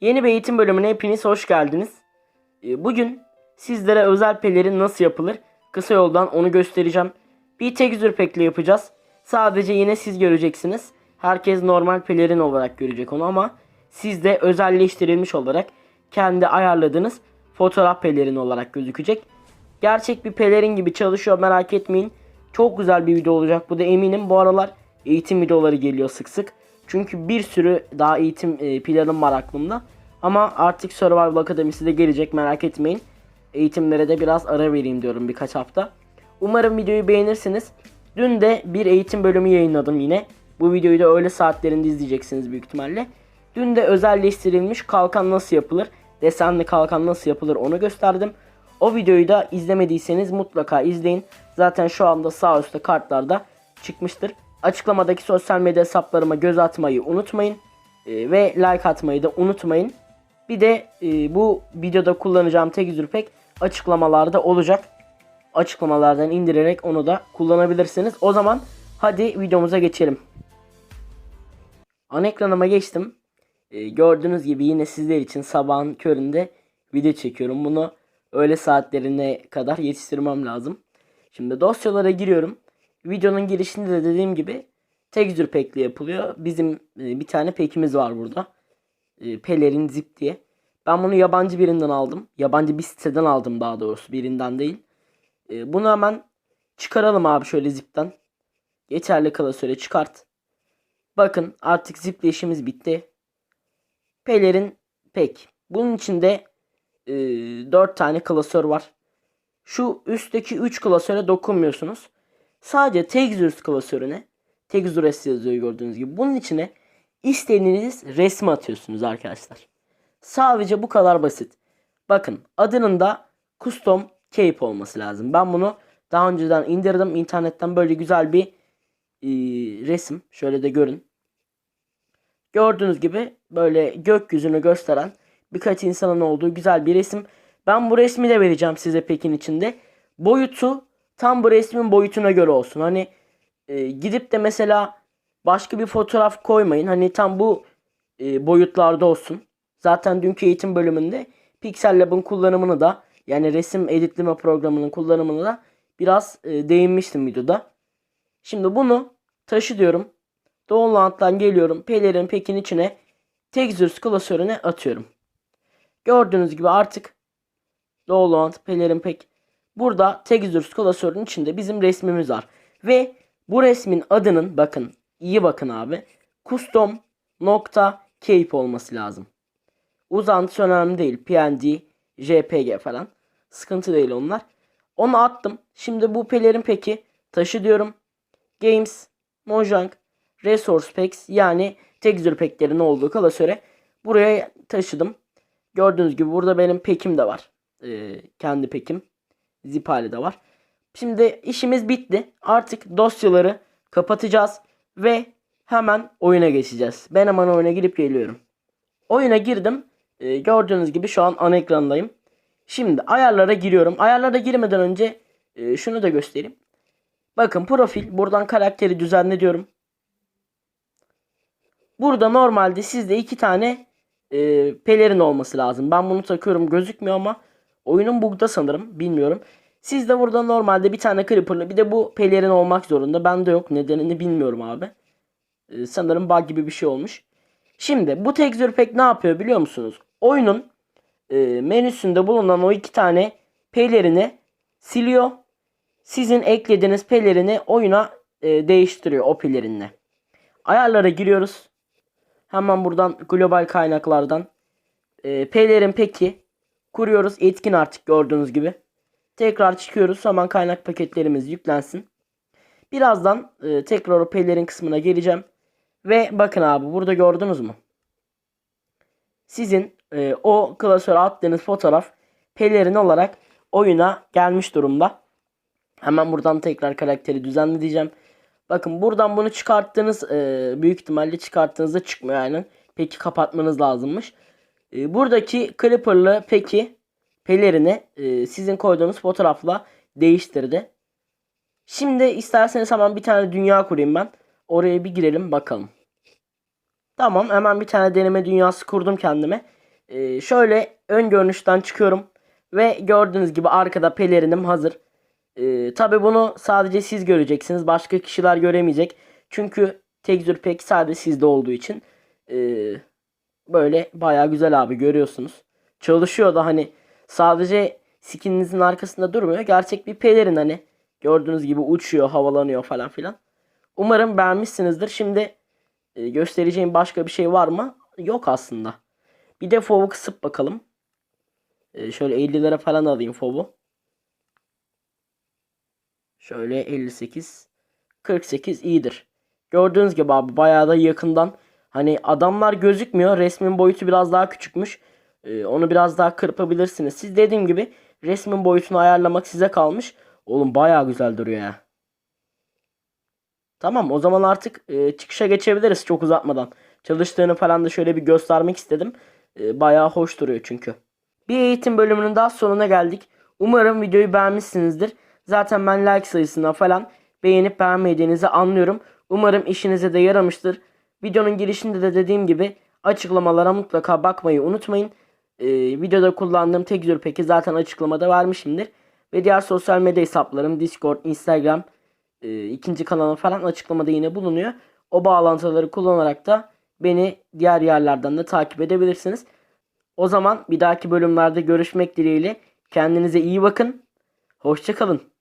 Yeni bir eğitim bölümüne hepiniz hoş geldiniz. Ee, Bugün sizlere özel pelerin nasıl yapılır kısa yoldan onu göstereceğim. Bir texture pack ile yapacağız. Sadece yine siz göreceksiniz. Herkes normal pelerin olarak görecek onu ama siz de özelleştirilmiş olarak kendi ayarladığınız fotoğraf pelerin olarak gözükecek. Gerçek bir pelerin gibi çalışıyor merak etmeyin. Çok güzel bir video olacak bu da eminim. Bu aralar eğitim videoları geliyor sık sık. Çünkü bir sürü daha eğitim e, planım var aklımda. Ama artık Survival Akademisi de gelecek merak etmeyin. Eğitimlere de biraz ara vereyim diyorum birkaç hafta. Umarım videoyu beğenirsiniz. Dün de bir eğitim bölümü yayınladım yine. Bu videoyu da öğle saatlerinde izleyeceksiniz büyük ihtimalle. Dün de özelleştirilmiş kalkan nasıl yapılır, desenli kalkan nasıl yapılır onu gösterdim. O videoyu da izlemediyseniz mutlaka izleyin. Zaten şu anda sağ üstte kartlarda çıkmıştır. Açıklamadaki sosyal medya hesaplarıma göz atmayı unutmayın. Ee, ve like atmayı da unutmayın. Bir de e, bu videoda kullanacağım texture pack açıklamalarda olacak. Açıklamalardan indirerek onu da kullanabilirsiniz. O zaman hadi videomuza geçelim. Ana ekranıma geçtim. Ee, gördüğünüz gibi yine sizler için sabahın köründe video çekiyorum. Bunu öğle saatlerine kadar yetiştirmem lazım. Şimdi dosyalara giriyorum. Videonun girişinde de dediğim gibi texture pack ile yapılıyor. Bizim e, bir tane pack'imiz var burada. E, Pelerin Zip diye. Ben bunu yabancı birinden aldım. Yabancı bir siteden aldım daha doğrusu birinden değil. E, bunu hemen çıkaralım abi şöyle zipten. Geçerli klasöre çıkart. Bakın artık ziple işimiz bitti. Pelerin pek. Bunun içinde e, 4 tane klasör var. Şu üstteki 3 klasöre dokunmuyorsunuz. Sadece Textures klasörüne Textures yazıyor gördüğünüz gibi. Bunun içine istediğiniz resmi atıyorsunuz arkadaşlar. Sadece bu kadar basit. Bakın adının da Custom Cape olması lazım. Ben bunu daha önceden indirdim. internetten böyle güzel bir e, resim. Şöyle de görün. Gördüğünüz gibi böyle gökyüzünü gösteren birkaç insanın olduğu güzel bir resim. Ben bu resmi de vereceğim size pekin içinde. Boyutu tam bu resmin boyutuna göre olsun. Hani e, gidip de mesela başka bir fotoğraf koymayın. Hani tam bu e, boyutlarda olsun. Zaten dünkü eğitim bölümünde Pixel Lab'ın kullanımını da yani resim editleme programının kullanımını da biraz e, değinmiştim videoda. Şimdi bunu taşı diyorum. Download'dan geliyorum. Pelerin pekin içine Textures klasörüne atıyorum. Gördüğünüz gibi artık Download Pelerin pek burada Textures klasörünün içinde bizim resmimiz var. Ve bu resmin adının bakın iyi bakın abi. Custom nokta cape olması lazım. Uzantısı önemli değil. PNG, JPG falan. Sıkıntı değil onlar. Onu attım. Şimdi bu pelerin peki taşı diyorum. Games, Mojang, Resource Packs yani texture pack'lerin olduğu klasöre buraya taşıdım. Gördüğünüz gibi burada benim pekim de var. Ee, kendi pekim. Zipali de var. Şimdi işimiz bitti. Artık dosyaları kapatacağız ve hemen oyuna geçeceğiz. Ben hemen oyuna girip geliyorum. Oyuna girdim. Ee, gördüğünüz gibi şu an ana ekrandayım. Şimdi ayarlara giriyorum. Ayarlara girmeden önce e, şunu da göstereyim. Bakın profil. Buradan karakteri düzenle diyorum. Burada normalde sizde iki tane e, pelerin olması lazım. Ben bunu takıyorum gözükmüyor ama oyunun bugda sanırım. Bilmiyorum. Sizde burada normalde bir tane creeper'lı bir de bu pelerin olmak zorunda. Bende yok. Nedenini bilmiyorum abi. E, sanırım bug gibi bir şey olmuş. Şimdi bu texture pack ne yapıyor biliyor musunuz? Oyunun e, menüsünde bulunan o iki tane pelerini siliyor. Sizin eklediğiniz pelerini oyuna e, değiştiriyor o pelerinle. Ayarlara giriyoruz. Hemen buradan global kaynaklardan e, pelerin peki kuruyoruz. Etkin artık gördüğünüz gibi. Tekrar çıkıyoruz. Hemen kaynak paketlerimiz yüklensin. Birazdan e, tekrar o pelerin kısmına geleceğim. Ve bakın abi burada gördünüz mü? Sizin e, o klasöre attığınız fotoğraf pelerin olarak oyuna gelmiş durumda. Hemen buradan tekrar karakteri düzenle diyeceğim. Bakın buradan bunu çıkarttığınız e, büyük ihtimalle çıkarttığınızda çıkmıyor yani. Peki kapatmanız lazımmış. E, buradaki Clipper'lı peki pelerini e, sizin koyduğunuz fotoğrafla değiştirdi. Şimdi isterseniz hemen bir tane dünya kurayım ben. Oraya bir girelim bakalım. Tamam hemen bir tane deneme dünyası kurdum kendime. Ee, şöyle ön görünüşten çıkıyorum. Ve gördüğünüz gibi arkada pelerinim hazır. Ee, Tabi bunu sadece siz göreceksiniz. Başka kişiler göremeyecek. Çünkü tekstür pek sadece sizde olduğu için. Ee, böyle baya güzel abi görüyorsunuz. Çalışıyor da hani sadece skininizin arkasında durmuyor. Gerçek bir pelerin hani. Gördüğünüz gibi uçuyor, havalanıyor falan filan. Umarım beğenmişsinizdir. Şimdi e, göstereceğim başka bir şey var mı? Yok aslında. Bir de fovu kısıp bakalım. E, şöyle 50'lere falan alayım fovu. Şöyle 58. 48 iyidir. Gördüğünüz gibi abi bayağı da yakından. Hani adamlar gözükmüyor. Resmin boyutu biraz daha küçükmüş. E, onu biraz daha kırpabilirsiniz. Siz dediğim gibi resmin boyutunu ayarlamak size kalmış. Oğlum bayağı güzel duruyor ya. Tamam o zaman artık e, çıkışa geçebiliriz çok uzatmadan. Çalıştığını falan da şöyle bir göstermek istedim. E, bayağı hoş duruyor çünkü. Bir eğitim bölümünün daha sonuna geldik. Umarım videoyu beğenmişsinizdir. Zaten ben like sayısından falan beğenip beğenmediğinizi anlıyorum. Umarım işinize de yaramıştır. Videonun girişinde de dediğim gibi açıklamalara mutlaka bakmayı unutmayın. E, videoda kullandığım tek peki zaten açıklamada vermişimdir. Ve diğer sosyal medya hesaplarım Discord, Instagram, e, ikinci kanalım falan açıklamada yine bulunuyor. O bağlantıları kullanarak da beni diğer yerlerden de takip edebilirsiniz. O zaman bir dahaki bölümlerde görüşmek dileğiyle. Kendinize iyi bakın. Hoşçakalın.